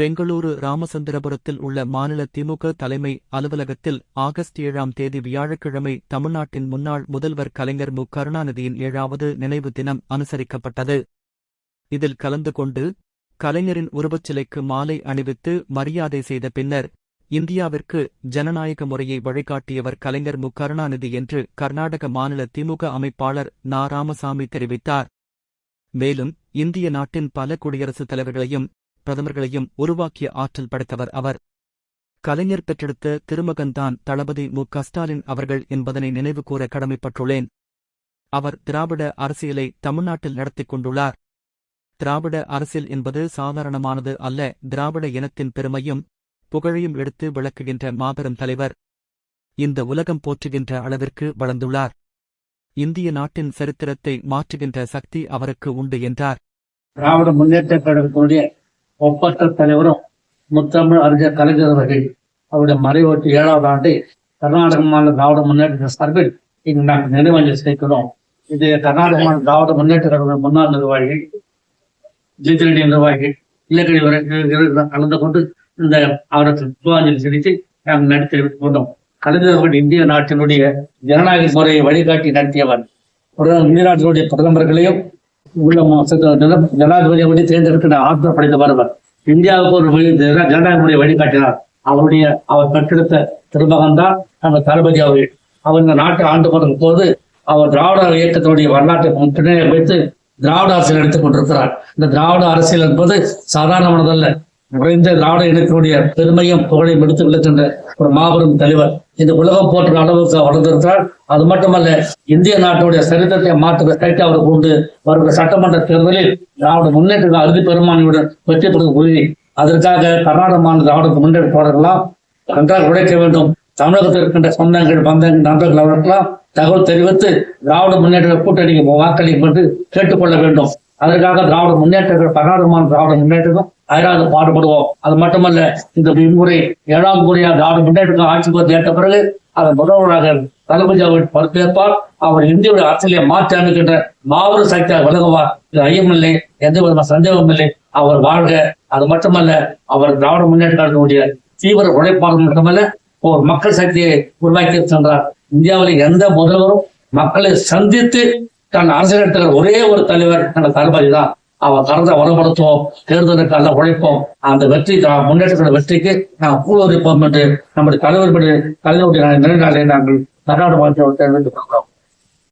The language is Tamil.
பெங்களூரு ராமசந்திரபுரத்தில் உள்ள மாநில திமுக தலைமை அலுவலகத்தில் ஆகஸ்ட் ஏழாம் தேதி வியாழக்கிழமை தமிழ்நாட்டின் முன்னாள் முதல்வர் கலைஞர் மு. கருணாநிதியின் ஏழாவது நினைவு தினம் அனுசரிக்கப்பட்டது. இதில் கலந்து கொண்டு கலைஞரின் உருவச்சிலைக்கு மாலை அணிவித்து மரியாதை செய்த பின்னர் இந்தியாவிற்கு ஜனநாயக முறையை வழிகாட்டியவர் கலைஞர் மு. கருணாநிதி என்று கர்நாடக மாநில திமுக அமைப்பாளர் நா. ராமசாமி தெரிவித்தார். மேலும் இந்திய நாட்டின் பல குடியரசுத் தலைவர்களையும் பிரதமர்களையும் உருவாக்கிய ஆற்றல் படைத்தவர் அவர். கலைஞர் பெற்றெடுத்த திருமகன்தான் தளபதி மு. க. ஸ்டாலின் அவர்கள் என்பதனை நினைவுகூர கடமைப்பட்டுள்ளேன். அவர் திராவிட அரசியலை தமிழ்நாட்டில் நடத்திக் கொண்டுள்ளார். திராவிட அரசியல் என்பது சாதாரணமானது அல்ல திராவிட இனத்தின் பெருமையும் புகழையும் எடுத்து விளக்குகின்ற மாபெரும் தலைவர். இந்த உலகம் போற்றுகின்ற அளவிற்கு வளர்ந்துள்ளார். இந்திய நாட்டின் சரித்திரத்தை மாற்றுகின்ற சக்தி அவருக்கு உண்டு என்றார். திராவிட முன்னேற்ற கழகத்தினுடைய ஒப்பற்ற தலைவரும் முத்தமிழ் அறிஞர் கலைஞர் அவர்கள் அவருடைய மறைவோட்டு ஏழாவது ஆண்டு கர்நாடக மாநில திராவிட முன்னேற்ற சார்பில் இங்கு நாங்கள் நினைவஞ்சல் சேர்க்கிறோம் இது கர்நாடக மாநில திராவிட முன்னேற்ற கழக முன்னாள் நிர்வாகிகள் ஜிதிரடி நிர்வாகிகள் இல்லக்கடி கலந்து கொண்டு இந்த அவருக்கு புகழாஞ்சலி செலுத்தி நாங்கள் நடித்து கொண்டோம். கலைஞர்கள் இந்திய நாட்டினுடைய ஜனநாயக முறையை வழிகாட்டி நடத்தியவர் வெளிநாட்டினுடைய பிரதமர்களையும் உள்ள ஜனாதிபதியை தேர்ந்தெடுக்கிற ஆற்றல் படைத்த வருவர் இந்தியாவுக்கு ஒரு ஜனநாயக முறையை வழிகாட்டினார். அவருடைய அவர் பெற்றெடுத்த திருமகன் தான் நம்ம தளபதி அவர்கள். அவர் இந்த நாட்டை ஆண்டு கொண்ட போது அவர் திராவிட இயக்கத்தினுடைய வரலாற்றை முன்னிலை வைத்து திராவிட அரசியல் எடுத்துக் கொண்டிருக்கிறார். இந்த திராவிட அரசியல் என்பது சாதாரணமானதல்ல. குறைந்த நாடு எடுக்கக்கூடிய பெருமையும் புகழையும் எடுத்து விளக்கின்ற ஒரு மாபெரும் தலைவர். இந்த உலகம் போற்ற அளவுக்கு வளர்ந்திருக்கிறார். அது மட்டுமல்ல இந்திய நாட்டுடைய சரித்திரத்தை மாற்றுகிற சக்தி அவருக்கு உண்டு வருகிற சட்டமன்ற தேர்தலில் திராவிட முன்னேற்ற அறுதி பெருமானியுடன் வெற்றி பெற உறுதி. அதற்காக கர்நாடக மாநில திராவிட முன்னேற்ற நன்றாக உழைக்க வேண்டும். தமிழகத்தில் இருக்கின்ற சொந்தங்கள் பந்தங்கள் நண்பர்கள் அவர்களுக்கெல்லாம் தகவல் தெரிவித்து திராவிட முன்னேற்ற கூட்டணிக்கு வாக்களிக்கும் என்று கேட்டுக்கொள்ள வேண்டும். அதற்காக திராவிட முன்னேற்றங்கள் கர்நாடகமான திராவிட முன்னேற்றம் அயராது பாடுபடுவோம். அது மட்டுமல்ல இந்த முறை ஏழாம் முறையாக ஆறு முன்னேற்ற ஆட்சி பொறுத்து ஏற்ற பிறகு அதன் முதல்வராக தளபதி அவர்கள் பொறுப்பேற்பார். அவர் இந்தியாவுடைய அரசியலை மாற்றி அமைக்கின்ற மாபெரும் சக்தியாக விலகுவார் இது ஐயமில்லை எந்த விதமான சந்தேகமும் இல்லை. அவர் வாழ்க. அது மட்டுமல்ல அவர் திராவிட முன்னேற்றத்தினுடைய தீவிர உழைப்பாளர் மட்டுமல்ல ஒரு மக்கள் சக்தியை உருவாக்கி சென்றார். இந்தியாவில் எந்த முதல்வரும் மக்களை சந்தித்து தன் அரசியல் எடுத்துக்கிற ஒரே ஒரு தலைவர் தன் தளபதி தான். அவன் கறந்த வலுப்படுத்துவோம் தேர்தலுக்கு அல்ல உழைப்போம். அந்த வெற்றி தா- முன்னேற்றத்தோட வெற்றிக்கு நாம் கூறுவதிப்போம் என்று நம்முடைய தலைவர் தலைவருடைய நிலைநாளை நாங்கள் கர்நாடக மாநிலத்தை தெரிவித்துக் கொள்கிறோம்.